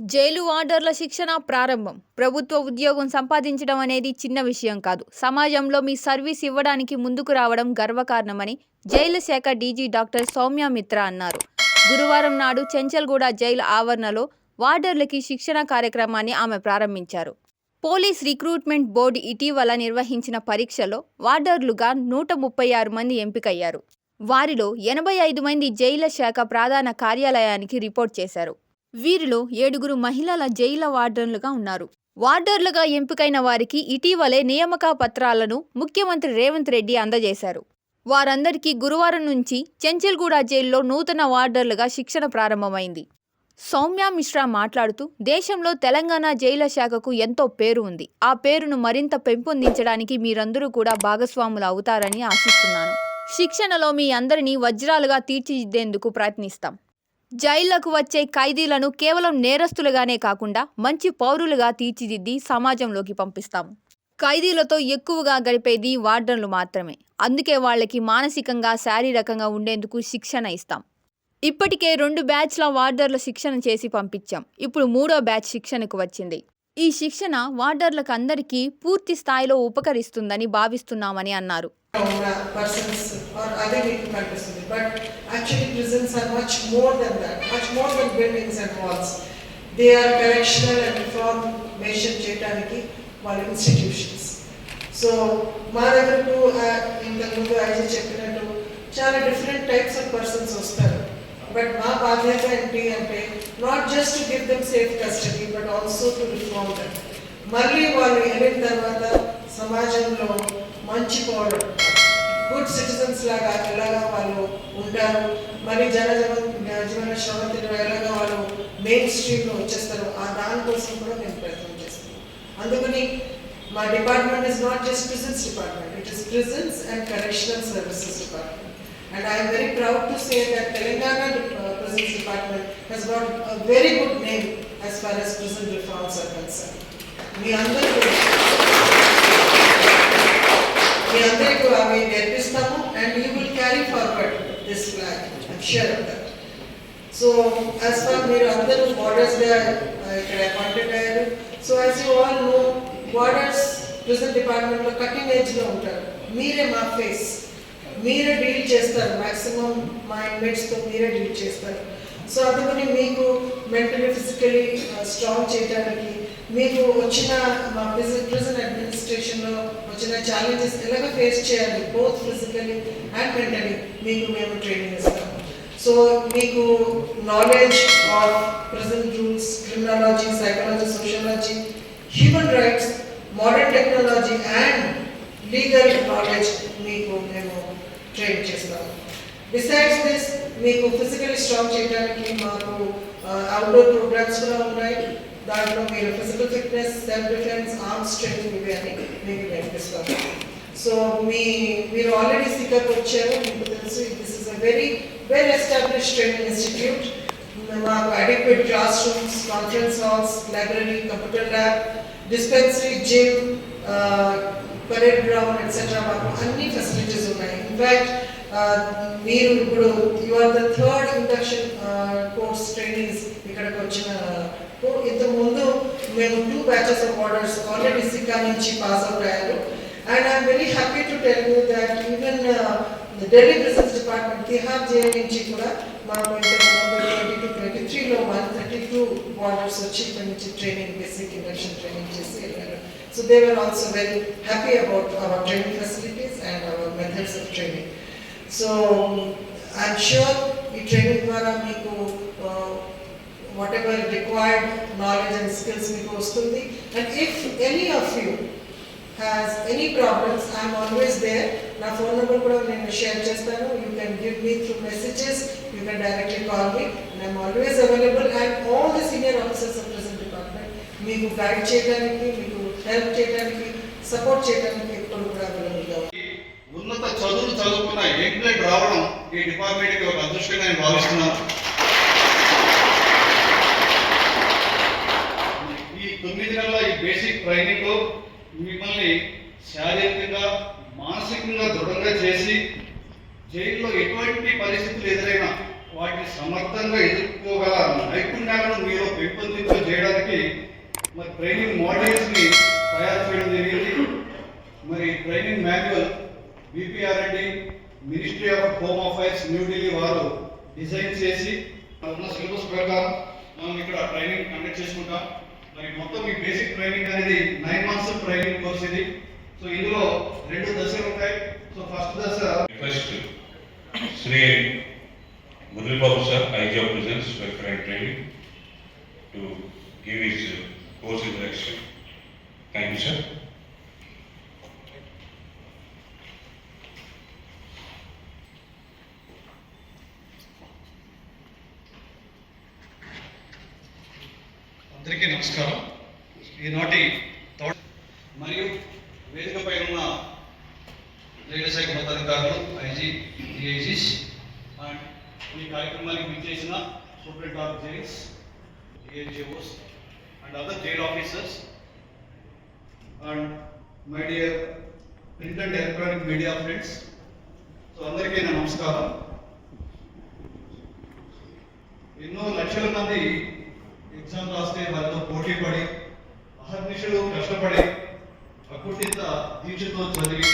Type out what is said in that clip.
Jail వార్డర్ల శిక్షణ ప్రారంభం. ప్రభుత్వ ఉద్యోగం సంపాదించడం అనేది చిన్న విషయం కాదు. సమాజంలో మీ సర్వీస్ ఇవ్వడానికి ముందుకు రావడం గర్వకారణమని జైలు శాఖ డీజీ డాక్టర్ సౌమ్య మిత్ర అన్నారు. గురువారం నాడు చెంచల్గూడ జైలు ఆవరణలో వార్డర్లకి శిక్షణ కార్యక్రమాన్ని ఆమె ప్రారంభించారు. పోలీస్ రిక్రూట్మెంట్ బోర్డు ఇటీవల నిర్వహించిన పరీక్షలో వార్డర్లుగా నూట ముప్పై ఆరు మంది ఎంపికయ్యారు. వారిలో ఎనభై ఐదు మంది జైల శాఖ ప్రధాన కార్యాలయానికి రిపోర్ట్ చేశారు. వీరిలో ఏడుగురు మహిళల జైల వార్డర్లుగా ఉన్నారు. వార్డర్లుగా ఎంపికైన వారికి ఇటీవలే నియామక పత్రాలను ముఖ్యమంత్రి రేవంత్ రెడ్డి అందజేశారు. వారందరికీ గురువారం నుంచి చెంచల్గూడ జైల్లో నూతన వార్డర్లుగా శిక్షణ ప్రారంభమైంది. సౌమ్య మిశ్రా మాట్లాడుతూ దేశంలో తెలంగాణ జైల శాఖకు ఎంతో పేరు ఉంది. ఆ పేరును మరింత పెంపొందించడానికి మీరందరూ కూడా భాగస్వాములు అవుతారని ఆశిస్తున్నాను. శిక్షణలో మీ అందరినీ వజ్రాలుగా తీర్చిదిద్దేందుకు ప్రయత్నిస్తాం. జైళ్ళకు వచ్చే ఖైదీలను కేవలం నేరస్తులుగానే కాకుండా మంచి పౌరులుగా తీర్చిదిద్ది సమాజంలోకి పంపిస్తాం. ఖైదీలతో ఎక్కువగా గడిపేది వార్డన్లు మాత్రమే. అందుకే వాళ్ళకి మానసికంగా శారీరకంగా ఉండేందుకు శిక్షణ ఇస్తాం. ఇప్పటికే రెండు బ్యాచ్ల వార్డర్ల శిక్షణ చేసి పంపించాం. ఇప్పుడు మూడో బ్యాచ్ శిక్షణకు వచ్చింది. ఈ శిక్షణ వార్డర్లకు అందరికీ పూర్తి స్థాయిలో ఉపకరిస్తుందని భావిస్తున్నామని అన్నారు. ఉన్న పర్సన్స్ ఆర్ అదే మీకు కనిపిస్తుంది but actually prisons are much more than that much more than buildings and walls they are correctional and information చేయడానికి వాళ్ళ ఇన్స్టిట్యూషన్స్ సో మా దగ్గరకు ఇంతకుముందు ఐజీ చెప్పినట్టు చాలా డిఫరెంట్ టైప్స్ ఆఫ్ పర్సన్స్ వస్తారు బట్ మా బాధ్యత ఏంటి అంటే not just to give them safe custody but also to reform them మళ్ళీ వాళ్ళు వెళ్ళిన తర్వాత సమాజంలో మంచి పౌరులు గుడ్ సిటిజన్స్ లాగా ఎలాగా వాళ్ళు ఉంటారు. మరి జనజీవన జీవన శ్రవంతిలో ఎలాగా వాళ్ళు మెయిన్ స్ట్రీమ్లో వచ్చేస్తారు. ఆ దానికోసం కూడా మేము ప్రయత్నం చేస్తాం అందుకని మా department is not just prisons department it is prisons and correctional services department And I am very proud to say that Telangana uh, Prisons Department has got a very good name as far as prison reforms are concerned. మీ అందరికీ మీ అందరికీ అవి నేర్పిస్తాము and you will carry forward this flag sure so as far మీరు అందరూ బార్డర్స్గా ఇక్కడ appointed అయ్యారు. So as you all know warders prison డిపార్ట్మెంట్లో కటింగ్ ఏజ్లో ఉంటారు. మీరే మా ఫేస్ మీరే డీల్ చేస్తారు. మ్యాక్సిమం మా ఇన్మేట్స్తో మీరే డీల్ చేస్తారు. సో అందుకని మీకు మెంటలీ ఫిజికలీ స్ట్రాంగ్ చేయడానికి మీకు వచ్చిన మా ప్రిజన్ ప్రిజన్ అడ్మినిస్ట్రేషన్లో వచ్చిన ఛాలెంజెస్ ఎలాగ ఫేస్ చేయాలి? బోత్ ఫిజికలీ అండ్ మెంటలీ మీకు మేము ట్రైనింగ్ ఇస్తాం. సో మీకు knowledge of present rules criminology psychology sociology human rights modern technology and legal knowledge మీకు మేము ట్రైన్ చేస్తాము బిసైడ్స్ దిస్ మీకు ఫిజికల్లీ స్ట్రాంగ్ చేయడానికి మాకు అవుట్డోర్ ప్రోగ్రామ్స్ కూడా ఉన్నాయి. దాంట్లో మీరు physical fitness self defence arm strength ఇవి అని మీకు నేర్పిస్తాము సో మీ మీరు ఆల్రెడీ సికప్ వచ్చారు మీకు తెలుసు this is a very well establish training institute మాకు adequate class rooms conference halls library computer lab dispensary gym parade ground etcetera మాకు అన్ని ఫెసిలిటీస్ ఉన్నాయి ఇన్ఫ్యాక్ట్ మీరు ఇప్పుడు you are the third induction course trainings ఇక్కడికి వచ్చిన ఇంతకు ముందు మేము two batches of warders already Sikka నుంచి పాస్ అవుట్ అయ్యారు and I'm very happy to tell you that even Delhi prisons department Tihar jail నుంచి కూడా మాకు ఇంతకు ముందు ట్వంటీ టూ ట్వంటీ త్రీలో వన్ థర్టీ టూ బార్డర్స్ వచ్చి ఇక్కడ నుంచి ట్రైనింగ్ బేసిక్ ఇండక్షన్ ట్రైనింగ్ చేసి వెళ్ళారు so they were also very happy about our training facilities and our methods of training so I'm sure ఈ ట్రైనింగ్ ద్వారా మీకు whatever required knowledge and and skills మీకు వస్తుంది. And if any of you has any problems I'm always there నా phone number కూడా నేను share చేస్తాను. You can give me through messages you can directly call me and I'm always available and all the senior officers of present department మీకు guide చేయడానికి మీకు help చేయడానికి support చేయడానికి ఎప్పుడు కూడా అవైలబుల్గా ఉన్నత చదువులు చదువుకున్న యంగ్ రావడం ఈ డిపార్ట్మెంట్కి ఒక అదృష్టంగా నేను భావిస్తున్నాను ఈ తొమ్మిది నెలల ఈ బేసిక్ ట్రైనింగ్ మిమ్మల్ని శారీరకంగా మానసికంగా దృఢంగా చేసి జైల్లో ఎటువంటి పరిస్థితులు ఎదురైనా వాటిని సమర్థంగా ఎదుర్కోగల నైపుణ్యాలను మీరు పెంపొందింప చేయడానికి మరి ట్రైనింగ్ మోడల్స్ని తయారు చేయడం జరిగింది. మరి training manual BPR and D ministry of home affairs New Delhi వారు డిజైన్ చేసి ఉన్న సిలబస్ ప్రకారం మనం ఇక్కడ ట్రైనింగ్ కండక్ట్ చేసుకుంటాం. మరి మొత్తం మీ బేసిక్ ట్రైనింగ్ అనేది నైన్ మంత్స్ ట్రైనింగ్ కోర్స్ ఇది సో ఇందులో రెండు దశలు ఉంటాయి సో ఫస్ట్ దశ request Shri Muralibabu sir Isaiah prisons welfare and training to give his course introduction thank you sir అందరికీ నమస్కారం. ఈనాటి థర్డ్ మరియు వేదికపై ఉన్న రైల్వే శాఖ పదాధికారులు ఐజీ డిఐజీస్ అండ్ ఈ కార్యక్రమానికి విచ్చేసిన superintendent of jails DIGs and other jail officers and my dear print and electronic media friends. So అందరికీ నమస్కారం. ఎన్నో లక్షల మంది ಎಕ್ಸಾಮ್ ಅಷ್ಟೇ ಬಂದು ಪೋಟಿ ಪಡಿ ಅಹರ್ನಿಶಲು ಕಷ್ಟಪಡಿ ಅಕುಟಿತ ದೀಕ್ಷಿತೋತ್ಸವದಲ್ಲಿ